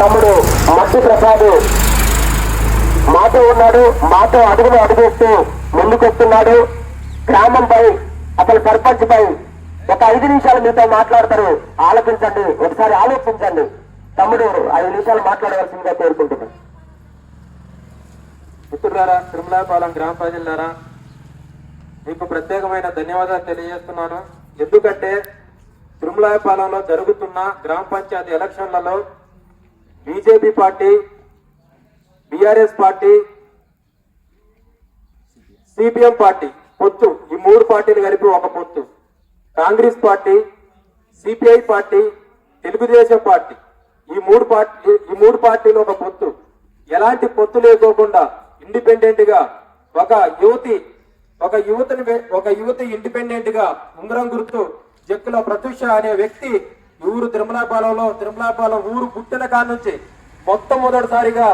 తమ్ముడు మట్టి ప్రసాద్. మాతో ఉన్నాడు మాతో అడుగులు అడుగేస్తూ ముందుకొస్తున్నాడు. గ్రామంపై అసలు సర్పంచ్ పై ఒక ఐదు నిమిషాలు మీతో మాట్లాడతారు. ఆలోచించండి ఒకసారి ఆలోచించండి. తమ్ముడు ఐదు నిమిషాలు మాట్లాడవలసిందిగా కోరుకుంటున్నాను. మిత్రులారా తిరుమలాపాలెం గ్రామ ప్రజలారా మీకు ప్రత్యేకమైన ధన్యవాదాలు తెలియజేస్తున్నాను. ఎందుకంటే తిరుమలాయపాలెంలో జరుగుతున్న గ్రామ పంచాయతీ ఎలక్షన్లలో BJP party BRS party CPM party పొత్తు. ఈ మూడు పార్టీలు కలిపి ఒక పొత్తు. Congress party CPI party Telugu Desam party. ఈ మూడు పార్టీ ఈ మూడు పార్టీలు ఒక పొత్తు. ఎలాంటి పొత్తు లేకోకుండా ఇండిపెండెంట్గా ఒక యువతి ఒక యువతిని ఒక యువతి ఇండిపెండెంట్గా ఉంగరం గుర్తు జక్కుల ప్రత్యూష అనే వ్యక్తి ఊరు తిరుమలాపాలెంలో తిరుమలాపాలెం ఊరు పుట్టిన కాడ నుంచి మొట్టమొదటిసారిగా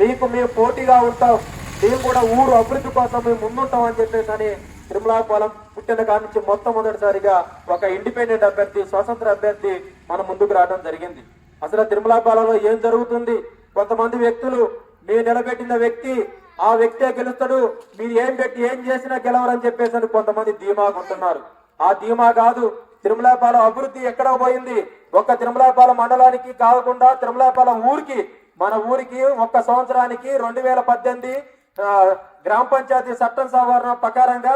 మీకు మేము పోటీగా ఉంటాం. మేము కూడా ఊరు అభివృద్ధి కోసం మేము ముందుంటాం అని చెప్పేసి అని తిరుమలాపాలెం పుట్టిన కాడ నుంచి మొట్టమొదటిసారిగా ఒక ఇండిపెండెంట్ అభ్యర్థి స్వతంత్ర అభ్యర్థి మన ముందుకు రావడం జరిగింది. అసలు తిరుమలాపాలెంలో ఏం జరుగుతుంది? కొంతమంది వ్యక్తులు మీరు నిలబెట్టిన వ్యక్తి ఆ వ్యక్తే గెలుస్తాడు మీరు ఏం పెట్టి ఏం చేసినా గెలవరని చెప్పేసి అని కొంతమంది ధీమాగా ఉంటున్నారు ఆ ధీమా కాదు తిరుమలాపాలెం అభివృద్ధి ఎక్కడ పోయింది. ఒక్క తిరుమలాపాలెం మండలానికి కాకుండా తిరుమలాపాలెం ఊరికి మన ఊరికి ఒక్క సంవత్సరానికి రెండు వేల పద్దెనిమిది గ్రామ పంచాయతీ చట్టం సవరణ ప్రకారంగా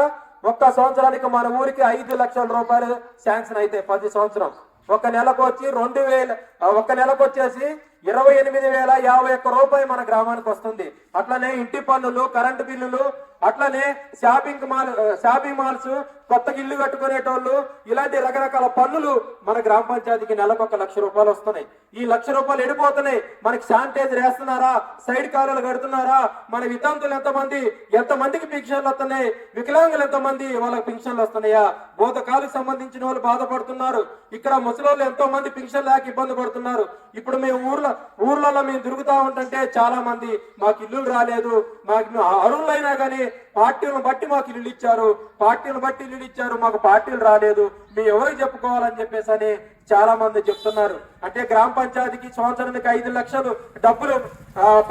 ఒక్క సంవత్సరానికి మన ఊరికి ఐదు లక్షల రూపాయలు శాంక్షన్ అయితే పది సంవత్సరం. ఒక నెలకు వచ్చి రెండు వేల ఒక నెలకు వచ్చేసి ఇరవై ఎనిమిది వేల యాభై ఒక్క రూపాయి మన గ్రామానికి వస్తుంది. అట్లనే ఇంటి పన్నులు కరెంటు బిల్లులు అట్లనే షాపింగ్ మాల్ షాపింగ్ మాల్స్ కొత్తగా ఇల్లు కట్టుకునేటోళ్ళు ఇలాంటి రకరకాల పన్నులు మన గ్రామ పంచాయతీకి నెలకు ఒక లక్ష రూపాయలు వస్తున్నాయి. ఈ లక్ష రూపాయలు ఎడిపోతున్నాయి. మనకి శానిటైజర్ వేస్తున్నారా? సైడ్ కాలువలు కడుతున్నారా? మన వితంతులు ఎంతమంది? ఎంతమందికి పింఛన్లు వస్తున్నాయి? వికలాంగులు ఎంతమంది? వాళ్ళకి పింఛన్లు వస్తున్నాయా? బోధకాలకు సంబంధించిన వాళ్ళు బాధపడుతున్నారు. ఇక్కడ ముసలోళ్ళు ఎంతో మంది పింఛన్ లేక ఇబ్బంది పడుతున్నారు. ఇప్పుడు మేము ఊర్లో ఊర్లలో మేము తిరుగుతా ఉంటుంటే చాలా మంది మాకు ఇల్లులు రాలేదు. మాకు అరువులైనా కానీ పార్టీలను బట్టి మాకు ఇల్లు ఇచ్చారు. పార్టీలను బట్టి ఇల్లు ఇచ్చారు మాకు పార్టీలు రాలేదు. మీ ఎవరికి చెప్పుకోవాలని చెప్పేసి అని చాలా మంది చెప్తున్నారు. అంటే గ్రామ పంచాయతీకి సంవత్సరానికి ఐదు లక్షలు డబ్బులు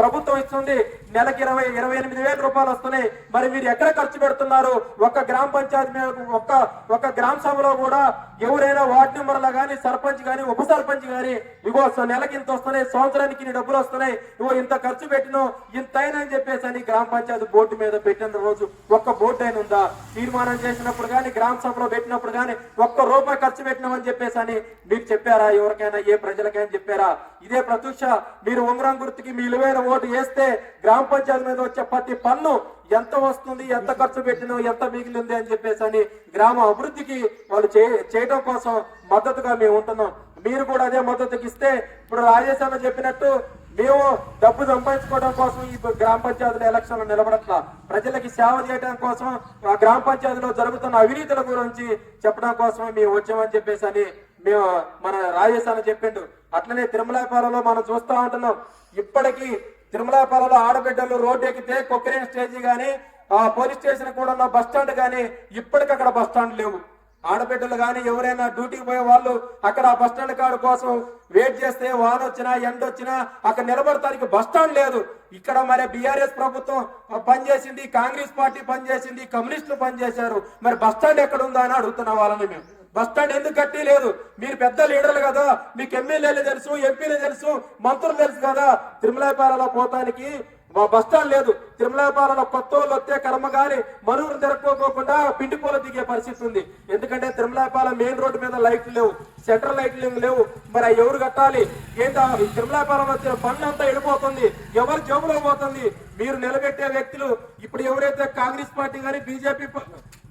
ప్రభుత్వం ఇస్తుంది. నెలకి ఇరవై ఇరవై ఎనిమిది వేల రూపాయలు వస్తున్నాయి. మరి మీరు ఎక్కడ ఖర్చు పెడుతున్నారు? ఒక్క గ్రామ పంచాయతీ మీద ఒక్క ఒక్క గ్రామ సభలో కూడా ఎవరైనా వార్డు మెంబర్లు కానీ సర్పంచ్ కానీ ఉప సర్పంచ్ కానీ ఇగో నెలకి ఇంత వస్తున్నాయి సంవత్సరానికి ఇన్ని డబ్బులు వస్తున్నాయి ఇగో ఇంత ఖర్చు పెట్టినో ఇంత అని చెప్పేసి అని గ్రామ పంచాయతీ బోర్డు మీద పెట్టిన రోజు ఒక్క బోర్డు అయిన ఉందా? తీర్మానం చేసినప్పుడు కానీ గ్రామ సభలో పెట్టినప్పుడు కానీ ఒక్క రూపాయి ఖర్చు పెట్టినామని చెప్పేసి అని మీరు చెప్పారా? ఎవరికైనా ఏ ప్రజలకైనా చెప్పారా? ఇదే ప్రత్యూష మీరు ఉంగరం గుర్తుకి మీ విలువైన ఓటు వేస్తే గ్రామ పంచాయతీ మీద వచ్చే ప్రతి పన్ను ఎంత వస్తుంది ఎంత ఖర్చు పెట్టినా ఎంత మిగిలింది అని చెప్పేసి అని గ్రామ అభివృద్ధికి వాళ్ళు చే- చేయడం కోసం మద్దతుగా మేము ఉంటున్నాం. మీరు కూడా అదే మద్దతుకి ఇస్తే ఇప్పుడు రాజేష్ అన్న చెప్పినట్టు మేము డబ్బు సంపాదించుకోవడం కోసం ఈ గ్రామ పంచాయతీల ఎలక్షన్లు నిలబడట్లా. ప్రజలకి సేవ చేయడం కోసం ఆ గ్రామ పంచాయతీలో జరుగుతున్న అవినీతుల గురించి చెప్పడం కోసం మేము వచ్చామని చెప్పేసి అని మేము మన రాజేష్ చెప్పిండు. అట్లనే తిరుమలాపాలలో మనం చూస్తూ ఉంటున్నాం. ఇప్పటికీ తిరుమలాపాలలో ఆడబిడ్డలు రోడ్డు ఎక్కితే కొక్కిరేన్ స్టేజీ కానీ ఆ పోలీస్ స్టేషన్ కూడా ఉన్న బస్ స్టాండ్ కానీ ఇప్పటికి అక్కడ బస్ స్టాండ్ లేవు. ఆడబిడ్డలు కానీ ఎవరైనా డ్యూటీకి పోయే వాళ్ళు అక్కడ ఆ బస్ స్టాండ్ కాడ కోసం వెయిట్ చేస్తే వాన వచ్చినా ఎండ వచ్చినా అక్కడ నిలబడటానికి బస్ స్టాండ్ లేదు. ఇక్కడ మరి బీఆర్ఎస్ ప్రభుత్వం పనిచేసింది కాంగ్రెస్ పార్టీ పనిచేసింది కమ్యూనిస్టులు పనిచేశారు. మరి బస్ స్టాండ్ ఎక్కడ ఉందా అని అడుగుతున్న వాళ్ళని మేము. బస్ స్టాండ్ ఎందుకు కట్టి లేదు? మీరు పెద్ద లీడర్లు కదా మీకు ఎమ్మెల్యేలు తెలుసు ఎంపీలు తెలుసు మంత్రులు తెలుసు కదా. తిరుమలాపాలలో పోతానికి మా బస్ స్టాండ్ లేదు. తిరుమలాపాలలో కొత్త వాళ్ళు వస్తే కర్మ గాని మనువులు జరుపుకోకుండా పిండిపోల దిగే పరిస్థితి ఉంది. ఎందుకంటే తిరుమలాపాలెం మెయిన్ రోడ్డు మీద లైట్లు లేవు సెంట్రల్ లైట్లు లేవు. మరి అవి ఎవరు కట్టాలి? ఏంటా తిరుమలాపాలెం వచ్చిన పన్ను అంతా ఎడిపోతుంది ఎవరు జోబులో పోతుంది? మీరు నిలబెట్టే వ్యక్తులు ఇప్పుడు ఎవరైతే కాంగ్రెస్ పార్టీ కానీ బీజేపీ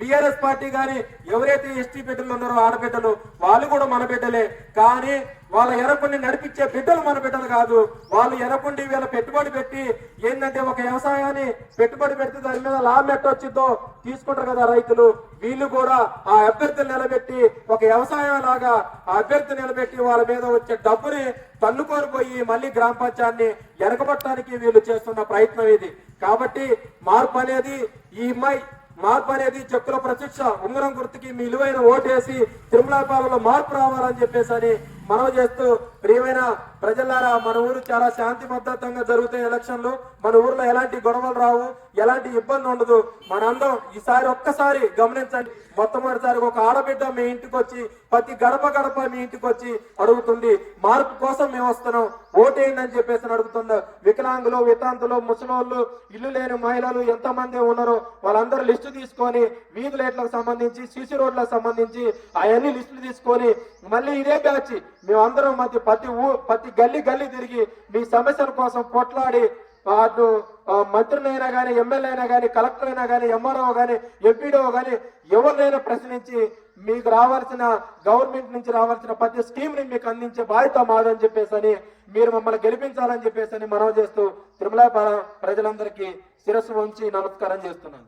బీఆర్ఎస్ పార్టీ కానీ ఎవరైతే ఎస్టీ బిడ్డలు ఉన్నారో ఆడబిడ్డలు వాళ్ళు కూడా మన బిడ్డలే. కానీ వాళ్ళ ఎనకుండి నడిపించే బిడ్డలు మన బిడ్డలు కాదు. వాళ్ళు ఎనకుండి వీళ్ళ పెట్టుబడి పెట్టి ఏంటంటే ఒక వ్యవసాయాన్ని పెట్టుబడి పెడితే దాని మీద లాభం ఎట్ట వచ్చిందో తీసుకుంటారు కదా రైతులు. వీళ్ళు కూడా ఆ అభ్యర్థులు నిలబెట్టి ఒక వ్యవసాయం లాగా ఆ అభ్యర్థి నిలబెట్టి వాళ్ళ మీద వచ్చే డబ్బుని తన్నుకొని పోయి మళ్ళీ గ్రామ పంచాయతీని వెనకబట్టడానికి వీళ్ళు చేస్తున్న ప్రయత్నం ఇది. కాబట్టి మార్పు అనేది ఈ అమ్మాయి మార్పు అనేది చెక్కుల ప్రత్యక్ష ఉంగరం గుర్తుకి మీ విలువైన ఓటేసి తిరుమలాపాలలో మార్పు రావాలని చెప్పేసి అని మనవి చేస్తూ ప్రియమైన ప్రజలారా మన ఊరు చాలా శాంతి భద్రతంగా జరుగుతాయి ఎలక్షన్లు. మన ఊర్లో ఎలాంటి గొడవలు రావు ఎలాంటి ఇబ్బంది ఉండదు. మనందరం ఈసారి ఒక్కసారి గమనించండి. మొట్టమొదటిసారి ఒక ఆడబిడ్డ మీ ఇంటికి వచ్చి ప్రతి గడప గడప మీ ఇంటికి వచ్చి అడుగుతుంది మార్పు కోసం మేము వస్తున్నాం ఓటేయండి అని చెప్పేసి అని అడుగుతుంది. వికలాంగులు వితాంతులు ముసలోళ్ళు ఇల్లు లేని మహిళలు ఎంతమంది ఉన్నారో వాళ్ళందరూ లిస్టు తీసుకొని వీధి లైట్లకు సంబంధించి సిసి రోడ్లకు సంబంధించి అవన్నీ లిస్టులు తీసుకొని మళ్ళీ ఇదే బ్యాచ్. మేమందరం మధ్య ప్రతి ఊ ప్రతి గల్లీ గల్లీ తిరిగి మీ సమస్యల కోసం కొట్లాడి అటు మంత్రులైనా కానీ ఎమ్మెల్యే అయినా కానీ కలెక్టర్ అయినా కానీ ఎంఆర్ఓ కానీ ఎంపీడో కానీ ఎవరినైనా ప్రశ్నించి మీకు రావాల్సిన గవర్నమెంట్ నుంచి రావాల్సిన ప్రతి స్కీమ్ని మీకు అందించే బాధ్యత మాదని చెప్పేసి అని మీరు మమ్మల్ని గెలిపించాలని చెప్పేసి అని మనవి చేస్తూ తిరుమల ప్రజలందరికీ శిరస్సు ఉంచి నమస్కారం చేస్తున్నాను.